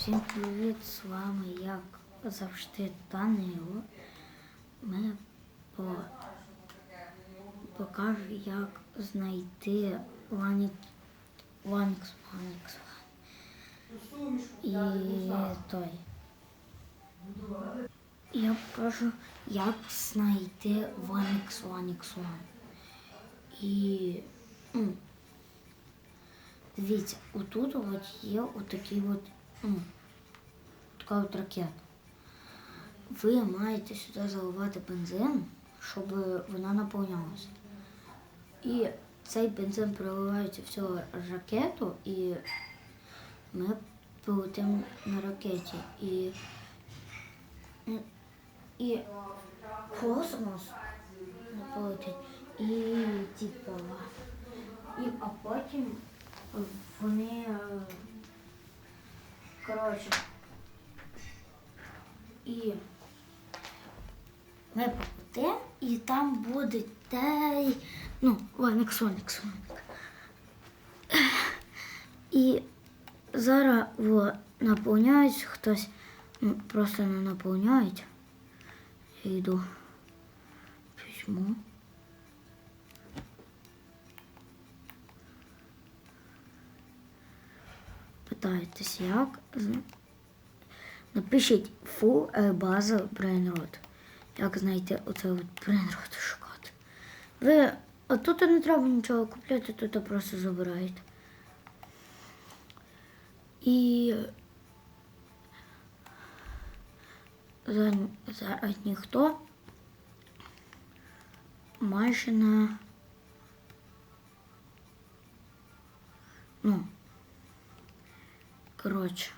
Всім привіт! З вами як завжди Данило. Ми по... покажу, як знайти Ванікс Ванікс Ванікс. І той. Я покажу, як знайти Ванікс Ванікс Ван. І дивіться, отут от є отакий от, така от ракета. Ви маєте сюди заливати бензин, щоб вона наповнялася. І цей бензин проливається в цю ракету, і ми полетимо на ракеті. І, і космос не полетить. І типу, і, а потім вони, е, коротше, і ми попадемо, і там буде той, ну, Ванікс, Ванікс. І зараз во, наповняють хтось, ну, просто не наповняють. Я йду письмо. Питаєтесь, як? Напишіть фу е, база брейнрод. Як знайти оце от брейнрод шукати. Ви а тут не треба нічого купляти, тут просто забираєте. І за- зараз ніхто майже на ну коротше.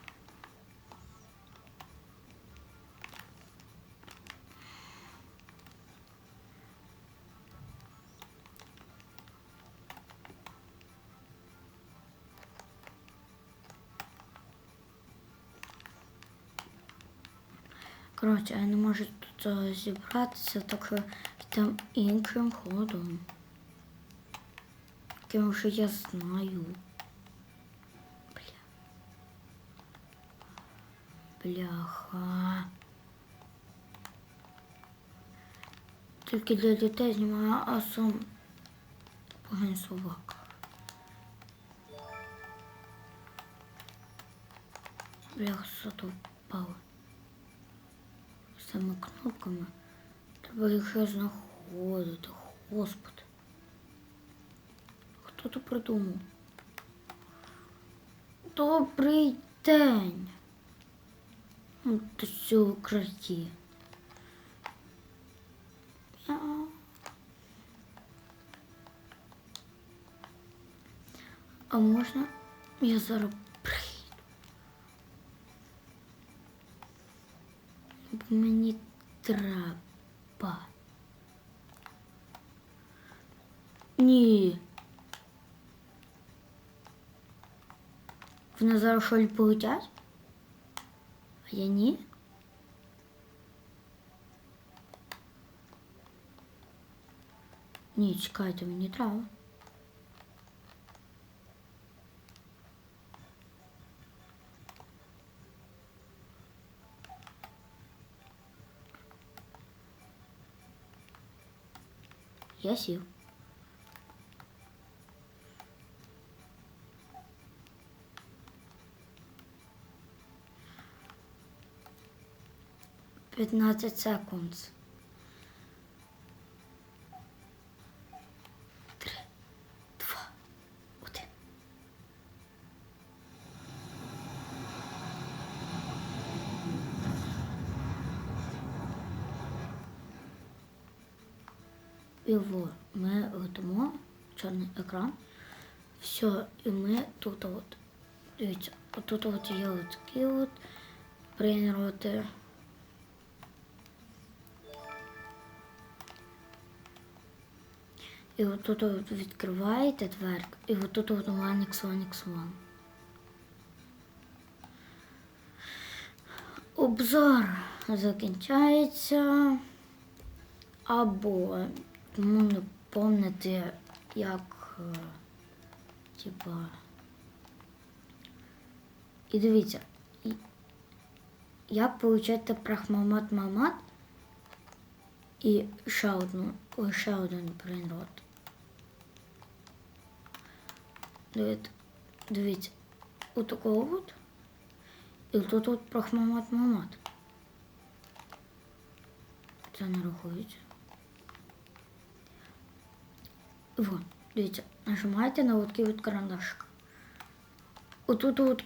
Коротше, я не можу тут е, зібратися, так що йдемо іншим ходом. Яким вже я знаю. Бляха. Тільки для дітей знімаю, а сам поганий собака. Бляха, задовбала. З цими кнопками. Треба їх знаходити. Господи. Хто то придумав? Добрий день. До цього краті. Мяу. А можна я зараз прийду? Бо мені треба. Ні. Вони зараз що ли полетять? А я ні? Ні, чекайте, мені треба. Я сів. П'ятнадцять секунд. Три, два, один. І во, ми летимо, чорний екран. Все, і ми тут от. Дивіться, отут от є такі от брейнроти. І отут от відкриваєте дверку, і отут от Ванікс, Ванікс, Ван. Обзор закінчається. Або тому не помните, як е, типа. І дивіться, як получати прахмамат мамат і ще одну, ой, ще один брейнрот. Дивіться, дивіться, отакого от. І тут от прахмамат мамат. Це не рахується. Вон, дивіться, нажимаєте на такий от карандашик. Отут от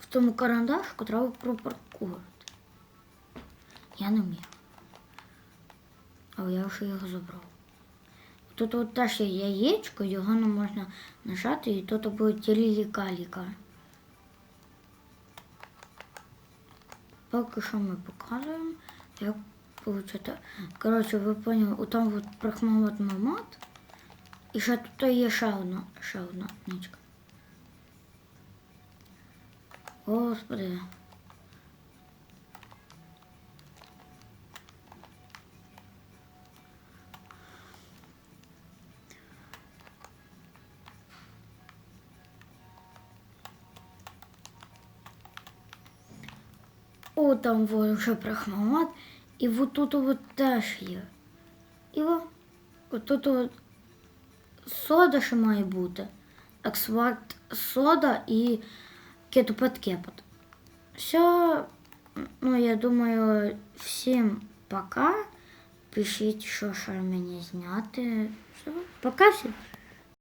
в тому карандашку треба пропаркувати. Я не вмію. Але я вже його забрав. Тут от теж є яєчко, його не можна нажати, і тут буде тілі-ліка-ліка. Поки що ми показуємо, як получити. Коротше, ви поняли, отам от прохмамат мамат. І ще тут є ще одна, ще одна ничка. Господи. О, там вот вже прахмамат. І вот тут от теж є. І о, от тут от сода ще має бути. Ексвакт сода і кетупет кепот. Все, ну я думаю, всім пока. Пишіть, що ще мені зняти. Все, пока всім.